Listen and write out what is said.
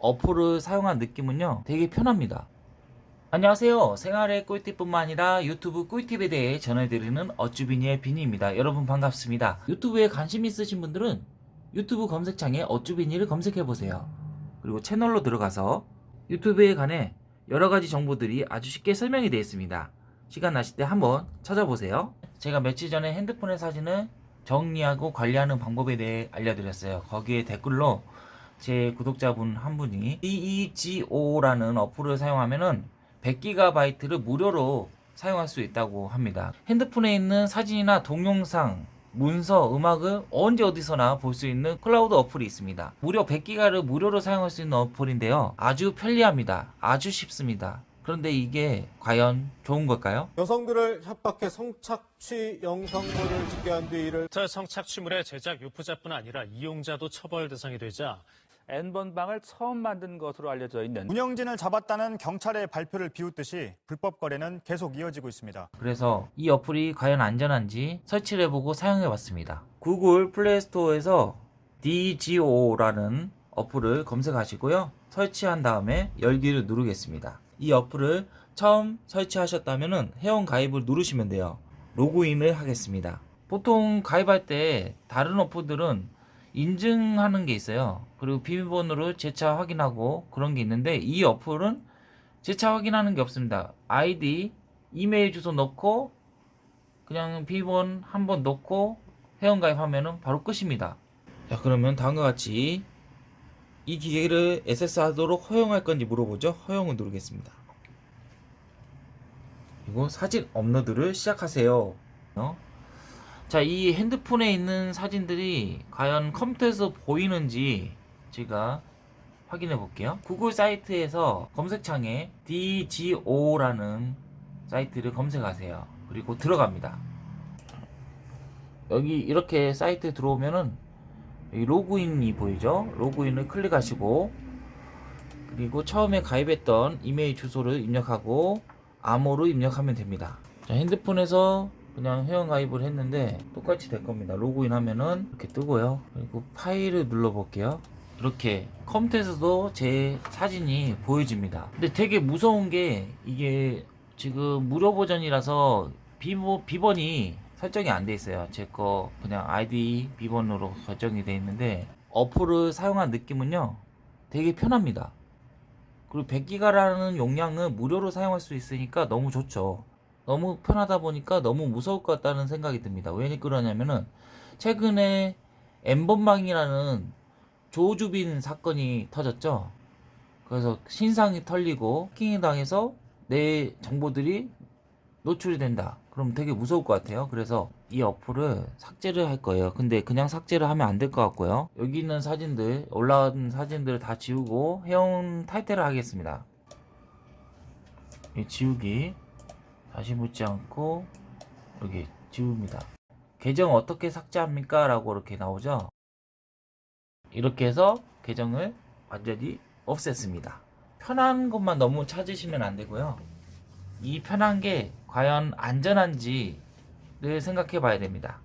어플을 사용한 느낌은요 되게 편합니다. 안녕하세요. 생활의 꿀팁뿐만 아니라 유튜브 꿀팁에 대해 전해드리는 어쭈비니의 비니입니다. 여러분 반갑습니다. 유튜브에 관심 있으신 분들은 유튜브 검색창에 어쭈비니를 검색해보세요. 그리고 채널로 들어가서 유튜브에 관해 여러가지 정보들이 아주 쉽게 설명이 되어 있습니다. 시간 나실 때 한번 찾아보세요. 제가 며칠 전에 핸드폰의 사진을 정리하고 관리하는 방법에 대해 알려드렸어요. 거기에 댓글로 제 구독자분 한 분이 DEGO라는 어플을 사용하면은 100GB를 무료로 사용할 수 있다고 합니다. 핸드폰에 있는 사진이나 동영상, 문서, 음악을 언제 어디서나 볼 수 있는 클라우드 어플이 있습니다. 무려 100기가를 무료로 사용할 수 있는 어플인데요. 아주 편리합니다. 아주 쉽습니다. 그런데 이게 과연 좋은 걸까요? 여성들을 협박해 성착취 영상물을 찍게 한뒤 이를 디지털 성착취물의 제작 유포자뿐 아니라 이용자도 처벌 대상이 되자 N번방을 처음 만든 것으로 알려져 있는 운영진을 잡았다는 경찰의 발표를 비웃듯이 불법 거래는 계속 이어지고 있습니다. 그래서 이 어플이 과연 안전한지 설치를 해보고 사용해봤습니다. 구글 플레이스토어에서 DGO라는 어플을 검색하시고요. 설치한 다음에 열기를 누르겠습니다. 이 어플을 처음 설치하셨다면 회원 가입을 누르시면 돼요. 로그인을 하겠습니다. 보통 가입할 때 다른 어플들은 인증하는 게 있어요. 그리고 비밀번호를 재차 확인하고 그런 게 있는데 이 어플은 재차 확인하는 게 없습니다. 아이디, 이메일 주소 넣고 그냥 비번 한번 넣고 회원 가입하면은 바로 끝입니다. 자 그러면 다음과 같이 이 기계를 SS하도록 허용할 건지 물어보죠. 허용을 누르겠습니다. 그리고 사진 업로드를 시작하세요. 어? 자, 이 핸드폰에 있는 사진들이 과연 컴퓨터에서 보이는지 제가 확인해 볼게요. 구글 사이트에서 검색창에 DGO라는 사이트를 검색하세요. 그리고 들어갑니다. 여기 이렇게 사이트에 들어오면은 로그인이 보이죠? 로그인을 클릭하시고 그리고 처음에 가입했던 이메일 주소를 입력하고 암호로 입력하면 됩니다. 자, 핸드폰에서 그냥 회원 가입을 했는데 똑같이 될 겁니다. 로그인 하면은 이렇게 뜨고요. 그리고 파일을 눌러 볼게요. 이렇게 컴퓨터에서도 제 사진이 보여집니다. 근데 되게 무서운 게 이게 지금 무료 버전이라서 비번, 비번이 설정이 안 돼 있어요. 제 거 그냥 아이디 비번으로 설정이 돼 있는데 어플을 사용한 느낌은요. 되게 편합니다. 그리고 100기가라는 용량은 무료로 사용할 수 있으니까 너무 좋죠. 너무 편하다 보니까 너무 무서울 것 같다는 생각이 듭니다. 왜 그러냐면은 최근에 엠번방이라는 조주빈 사건이 터졌죠. 그래서 신상이 털리고 해킹이 당해서 내 정보들이 노출이 된다. 그럼 되게 무서울 것 같아요. 그래서 이 어플을 삭제를 할 거예요. 근데 그냥 삭제를 하면 안 될 것 같고요. 여기 있는 사진들, 올라온 사진들을 다 지우고 회원 탈퇴를 하겠습니다. 이 지우기 다시 묻지 않고 여기 지웁니다. 계정 어떻게 삭제합니까? 라고 이렇게 나오죠. 이렇게 해서 계정을 완전히 없앴습니다. 편한 것만 너무 찾으시면 안 되고요. 이 편한 게 과연 안전한지를 생각해 봐야 됩니다.